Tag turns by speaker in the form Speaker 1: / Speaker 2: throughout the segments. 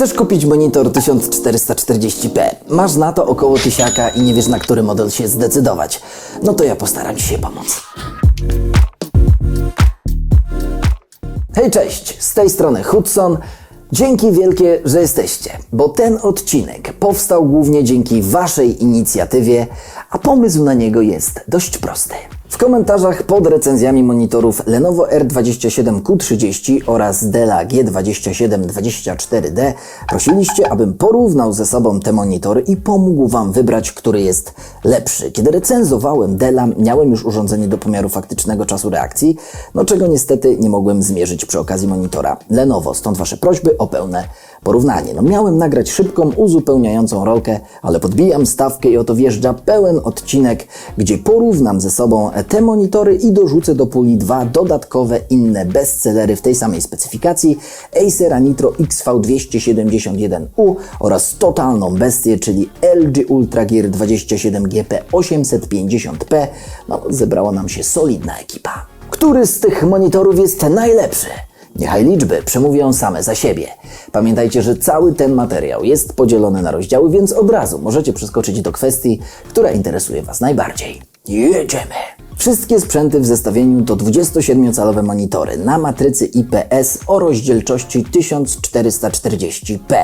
Speaker 1: Chcesz kupić monitor 1440p? Masz na to około tysiaka i nie wiesz na który model się zdecydować. No to ja postaram Ci się pomóc. Hej, cześć! Z tej strony Hudson. Dzięki wielkie, że jesteście, bo ten odcinek powstał głównie dzięki Waszej inicjatywie, a pomysł na niego jest dość prosty. W komentarzach pod recenzjami monitorów Lenovo R27Q30 oraz Della G2724D prosiliście, abym porównał ze sobą te monitory i pomógł Wam wybrać, który jest lepszy. Kiedy recenzowałem Della, miałem już urządzenie do pomiaru faktycznego czasu reakcji, no czego niestety nie mogłem zmierzyć przy okazji monitora Lenovo, stąd Wasze prośby o pełne porównanie. No miałem nagrać szybką, uzupełniającą rolkę, ale podbijam stawkę i oto wjeżdża pełen odcinek, gdzie porównam ze sobą te monitory i dorzucę do puli dwa dodatkowe inne bestsellery w tej samej specyfikacji Acera Nitro XV271U oraz totalną bestię, czyli LG Ultra Gear 27GP 850P. No, zebrała nam się solidna ekipa. Który z tych monitorów jest najlepszy? Niechaj liczby przemówią same za siebie. Pamiętajcie, że cały ten materiał jest podzielony na rozdziały, więc od razu możecie przeskoczyć do kwestii, która interesuje Was najbardziej. Jedziemy! Wszystkie sprzęty w zestawieniu to 27-calowe monitory na matrycy IPS o rozdzielczości 1440p.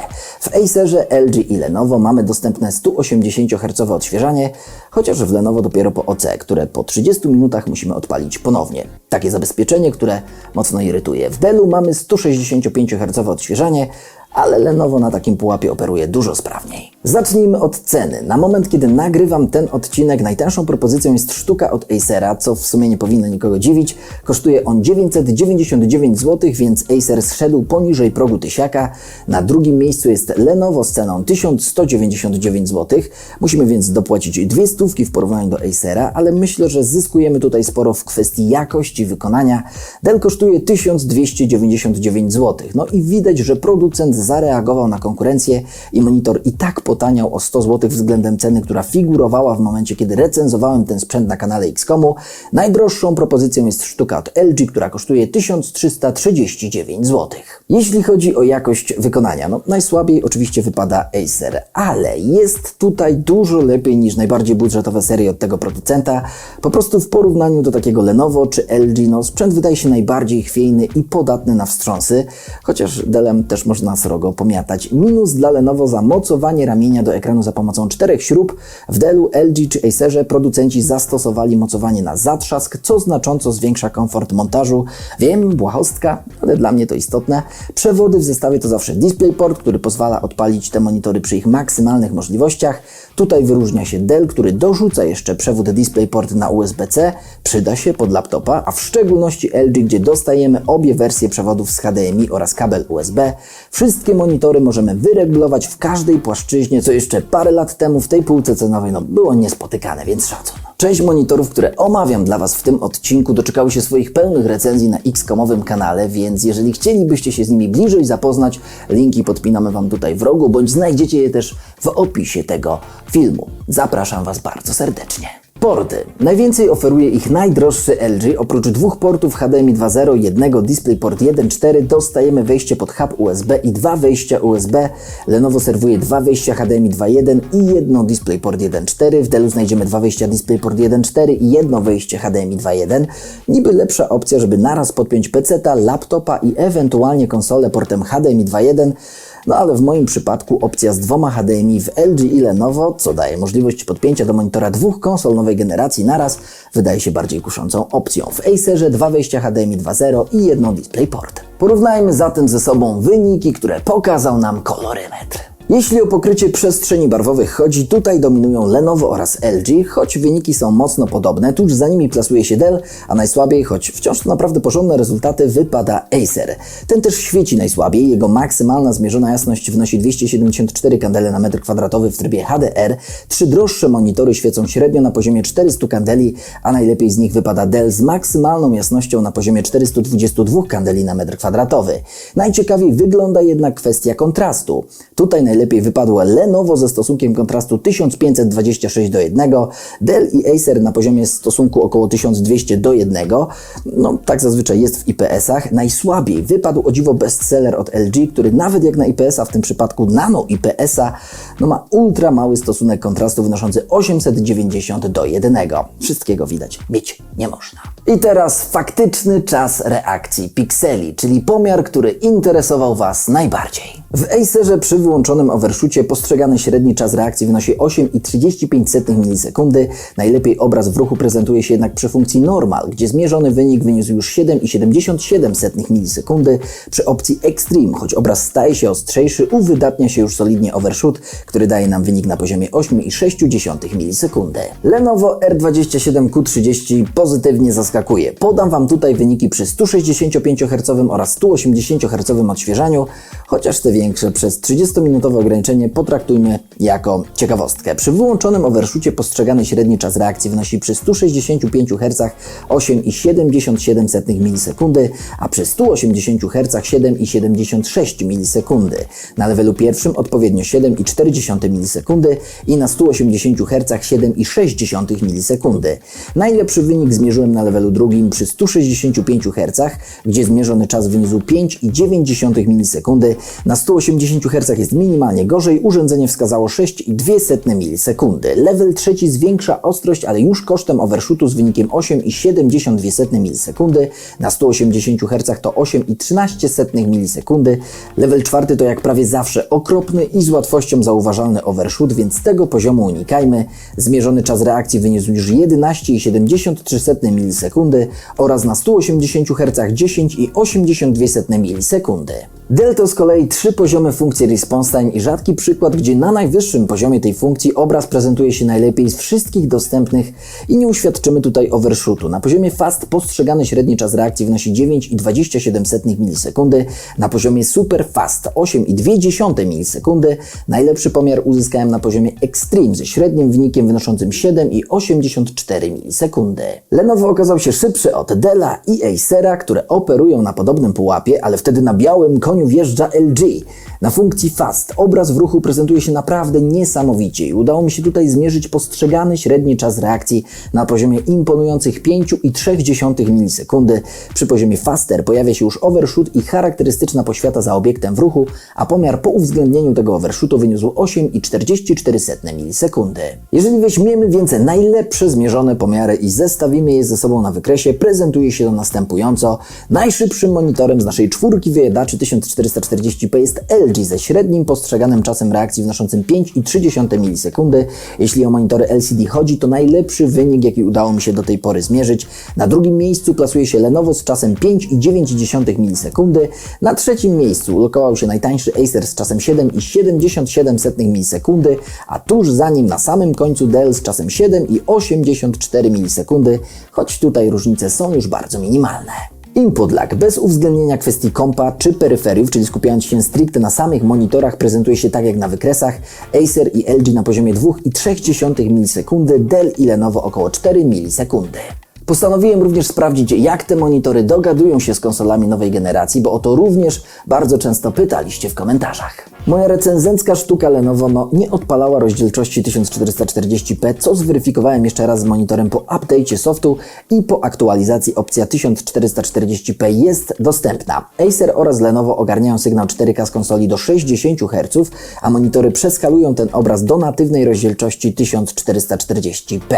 Speaker 1: W Acerze, LG i Lenovo mamy dostępne 180 Hz odświeżanie, chociaż w Lenovo dopiero po OC, które po 30 minutach musimy odpalić ponownie. Takie zabezpieczenie, które mocno irytuje. W Dellu mamy 165 Hz odświeżanie, ale Lenovo na takim pułapie operuje dużo sprawniej. Zacznijmy od ceny. Na moment, kiedy nagrywam ten odcinek, najtańszą propozycją jest sztuka od Acera, co w sumie nie powinno nikogo dziwić. Kosztuje on 999 zł, więc Acer zszedł poniżej progu tysiaka. Na drugim miejscu jest Lenovo z ceną 1199 zł. Musimy więc dopłacić dwie stówki w porównaniu do Acera, ale myślę, że zyskujemy tutaj sporo w kwestii jakości wykonania. Dell kosztuje 1299 zł. No i widać, że producent zareagował na konkurencję i monitor i tak potaniał o 100 zł względem ceny, która figurowała w momencie, kiedy recenzowałem ten sprzęt na kanale Xcomu. Najdroższą propozycją jest sztuka od LG, która kosztuje 1339 zł. Jeśli chodzi o jakość wykonania, no najsłabiej oczywiście wypada Acer, ale jest tutaj dużo lepiej niż najbardziej budżetowe serie od tego producenta. Po prostu w porównaniu do takiego Lenovo czy LG, no sprzęt wydaje się najbardziej chwiejny i podatny na wstrząsy, chociaż Dellem też można srogo pomiatać. Minus dla Lenovo za mocowanie ramienia do ekranu za pomocą czterech śrub. W Dellu, LG czy Acerze producenci zastosowali mocowanie na zatrzask, co znacząco zwiększa komfort montażu. Wiem, błahostka, ale dla mnie to istotne. Przewody w zestawie to zawsze DisplayPort, który pozwala odpalić te monitory przy ich maksymalnych możliwościach. Tutaj wyróżnia się Dell, który dorzuca jeszcze przewód DisplayPort na USB-C. Przyda się pod laptopa, a w szczególności LG, gdzie dostajemy obie wersje przewodów z HDMI oraz kabel USB. Wszystkie monitory możemy wyregulować w każdej płaszczyźnie, co jeszcze parę lat temu w tej półce cenowej no, było niespotykane, więc szacun. Część monitorów, które omawiam dla Was w tym odcinku, doczekały się swoich pełnych recenzji na X-komowym kanale, więc jeżeli chcielibyście się z nimi bliżej zapoznać, linki podpinamy Wam tutaj w rogu, bądź znajdziecie je też w opisie tego filmu. Zapraszam Was bardzo serdecznie. Porty. Najwięcej oferuje ich najdroższy LG. Oprócz dwóch portów HDMI 2.0 i jednego DisplayPort 1.4 dostajemy wejście pod hub USB i dwa wejścia USB. Lenovo serwuje dwa wejścia HDMI 2.1 i jedno DisplayPort 1.4. W Dellu znajdziemy dwa wejścia DisplayPort 1.4 i jedno wejście HDMI 2.1. Niby lepsza opcja, żeby naraz podpiąć PC-ta, laptopa i ewentualnie konsolę portem HDMI 2.1. No ale w moim przypadku opcja z dwoma HDMI w LG i Lenovo, co daje możliwość podpięcia do monitora dwóch konsol nowej generacji naraz, wydaje się bardziej kuszącą opcją. W Acerze dwa wejścia HDMI 2.0 i jedno DisplayPort. Porównajmy zatem ze sobą wyniki, które pokazał nam kolorymetr. Jeśli o pokrycie przestrzeni barwowych chodzi, tutaj dominują Lenovo oraz LG, choć wyniki są mocno podobne. Tuż za nimi plasuje się Dell, a najsłabiej, choć wciąż to naprawdę porządne rezultaty, wypada Acer. Ten też świeci najsłabiej, jego maksymalna zmierzona jasność wynosi 274 kandele na metr kwadratowy w trybie HDR. Trzy droższe monitory świecą średnio na poziomie 400 kandeli, a najlepiej z nich wypada Dell z maksymalną jasnością na poziomie 422 kandeli na metr kwadratowy. Najciekawiej wygląda jednak kwestia kontrastu. Tutaj najlepiej wypadło Lenovo ze stosunkiem kontrastu 1526 do 1, Dell i Acer na poziomie stosunku około 1200 do 1. No, tak zazwyczaj jest w IPS-ach. Najsłabiej wypadł o dziwo bestseller od LG, który nawet jak na IPS-a, w tym przypadku nano IPS-a, no ma ultra mały stosunek kontrastu wynoszący 890 do 1. Wszystkiego widać mieć nie można. I teraz faktyczny czas reakcji pikseli, czyli pomiar, który interesował Was najbardziej. W Acerze przy wyłączonym overshoocie postrzegany średni czas reakcji wynosi 8,35 milisekundy. Najlepiej obraz w ruchu prezentuje się jednak przy funkcji normal, gdzie zmierzony wynik wyniósł już 7,77 milisekundy. Przy opcji Extreme, choć obraz staje się ostrzejszy, uwydatnia się już solidnie overshoot, który daje nam wynik na poziomie 8,6 milisekundy. Lenovo R27Q30 pozytywnie Podam Wam tutaj wyniki przy 165 Hz oraz 180 Hz odświeżaniu, chociaż te większe przez 30-minutowe ograniczenie potraktujmy jako ciekawostkę. Przy wyłączonym overshoocie postrzegany średni czas reakcji wynosi przy 165 Hz 8,77 milisekundy, a przy 180 Hz 7,76 milisekundy. Na levelu pierwszym odpowiednio 7,4 milisekundy i na 180 Hz 7,6 milisekundy. Najlepszy wynik zmierzyłem na levelu drugim przy 165 Hz, gdzie zmierzony czas wyniósł 5,9 milisekundy. Na 180 Hz jest minimalnie gorzej, urządzenie wskazało 6,2 milisekundy. Level trzeci zwiększa ostrość, ale już kosztem overshootu z wynikiem 8,72 milisekundy. Na 180 Hz to 8,13 milisekundy. Level czwarty to jak prawie zawsze okropny i z łatwością zauważalny overshoot, więc tego poziomu unikajmy. Zmierzony czas reakcji wyniósł już 11,73 milisekundy oraz na 180 Hz 10,82 milisekundy. Delta z kolei trzy poziomy funkcji response time i rzadki przykład, gdzie na najwyższym poziomie tej funkcji obraz prezentuje się najlepiej z wszystkich dostępnych i nie uświadczymy tutaj overshootu. Na poziomie fast postrzegany średni czas reakcji wynosi 9,27 milisekundy, na poziomie super fast 8,2 milisekundy. Najlepszy pomiar uzyskałem na poziomie extreme ze średnim wynikiem wynoszącym 7,84 milisekundy. Lenovo okazał się szybszy od Della i Acera, które operują na podobnym pułapie, ale wtedy na białym koniu wjeżdża LG. Na funkcji Fast obraz w ruchu prezentuje się naprawdę niesamowicie i udało mi się tutaj zmierzyć postrzegany średni czas reakcji na poziomie imponujących 5,3 milisekundy. Przy poziomie Faster pojawia się już overshoot i charakterystyczna poświata za obiektem w ruchu, a pomiar po uwzględnieniu tego overshootu wyniósł 8,44 milisekundy. Jeżeli weźmiemy więc najlepsze zmierzone pomiary i zestawimy je ze sobą na wykresie, prezentuje się to następująco. Najszybszym monitorem z naszej czwórki wyjadaczy 1440p jest LG ze średnim postrzeganym czasem reakcji wynoszącym 5,3 milisekundy. Jeśli o monitory LCD chodzi, to najlepszy wynik, jaki udało mi się do tej pory zmierzyć. Na drugim miejscu plasuje się Lenovo z czasem 5,9 milisekundy. Na trzecim miejscu ulokował się najtańszy Acer z czasem 7,77 milisekundy, a tuż za nim na samym końcu Dell z czasem 7,84 milisekundy, choć tutaj różnice są już bardzo minimalne. Input lag bez uwzględnienia kwestii kompa czy peryferiów, czyli skupiając się stricte na samych monitorach, prezentuje się tak jak na wykresach. Acer i LG na poziomie 2,3 milisekundy, Dell i Lenovo około 4 milisekundy. Postanowiłem również sprawdzić, jak te monitory dogadują się z konsolami nowej generacji, bo o to również bardzo często pytaliście w komentarzach. Moja recenzencka sztuka Lenovo no, nie odpalała rozdzielczości 1440p, co zweryfikowałem jeszcze raz z monitorem po update'cie softu i po aktualizacji opcja 1440p jest dostępna. Acer oraz Lenovo ogarniają sygnał 4K z konsoli do 60 Hz, a monitory przeskalują ten obraz do natywnej rozdzielczości 1440p.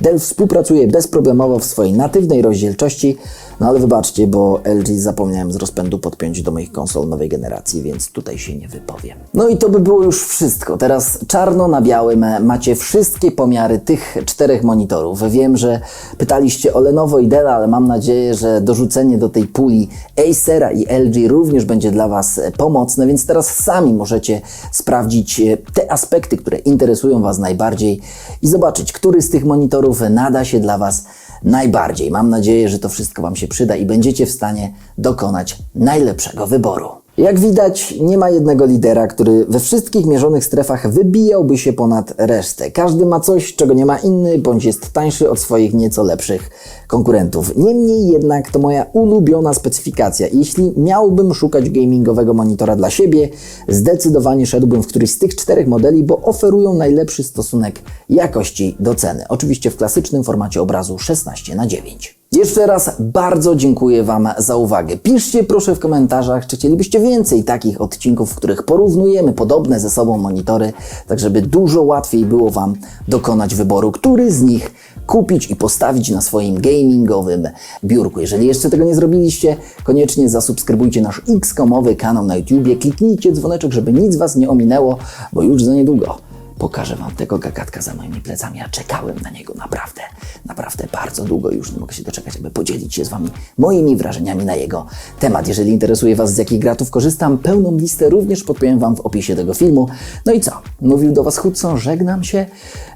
Speaker 1: Dell współpracuje bezproblemowo w swojej natywnej rozdzielczości, no ale wybaczcie, bo LG zapomniałem z rozpędu podpiąć do moich konsol nowej generacji, więc tutaj się nie wypowiem. No i to by było już wszystko. Teraz czarno na białym macie wszystkie pomiary tych czterech monitorów. Wiem, że pytaliście o Lenovo i Dell, ale mam nadzieję, że dorzucenie do tej puli Acera i LG również będzie dla Was pomocne, więc teraz sami możecie sprawdzić te aspekty, które interesują Was najbardziej i zobaczyć, który z tych monitorów nada się dla Was najbardziej. Mam nadzieję, że to wszystko Wam się przyda i będziecie w stanie dokonać najlepszego wyboru. Jak widać, nie ma jednego lidera, który we wszystkich mierzonych strefach wybijałby się ponad resztę. Każdy ma coś, czego nie ma inny, bądź jest tańszy od swoich nieco lepszych konkurentów. Niemniej jednak to moja ulubiona specyfikacja. Jeśli miałbym szukać gamingowego monitora dla siebie, zdecydowanie szedłbym w któryś z tych czterech modeli, bo oferują najlepszy stosunek jakości do ceny. Oczywiście w klasycznym formacie obrazu 16 na 9. Jeszcze raz bardzo dziękuję Wam za uwagę. Piszcie proszę w komentarzach, czy chcielibyście więcej takich odcinków, w których porównujemy podobne ze sobą monitory, tak żeby dużo łatwiej było Wam dokonać wyboru, który z nich kupić i postawić na swoim gamingowym biurku. Jeżeli jeszcze tego nie zrobiliście, koniecznie zasubskrybujcie nasz X-komowy kanał na YouTubie, kliknijcie dzwoneczek, żeby nic Was nie ominęło, bo już za niedługo pokażę Wam tego gagatka za moimi plecami. Ja czekałem na niego naprawdę, naprawdę bardzo długo już nie mogę się doczekać, aby podzielić się z Wami moimi wrażeniami na jego temat. Jeżeli interesuje Was, z jakich gratów korzystam, pełną listę również podpowiem Wam w opisie tego filmu. No i co? Mówił do Was Hudson, żegnam się,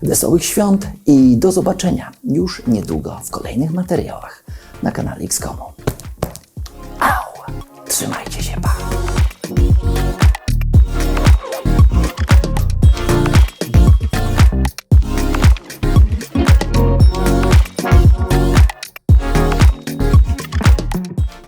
Speaker 1: wesołych świąt i do zobaczenia już niedługo w kolejnych materiałach na kanale X.comu. Au! Trzymajcie!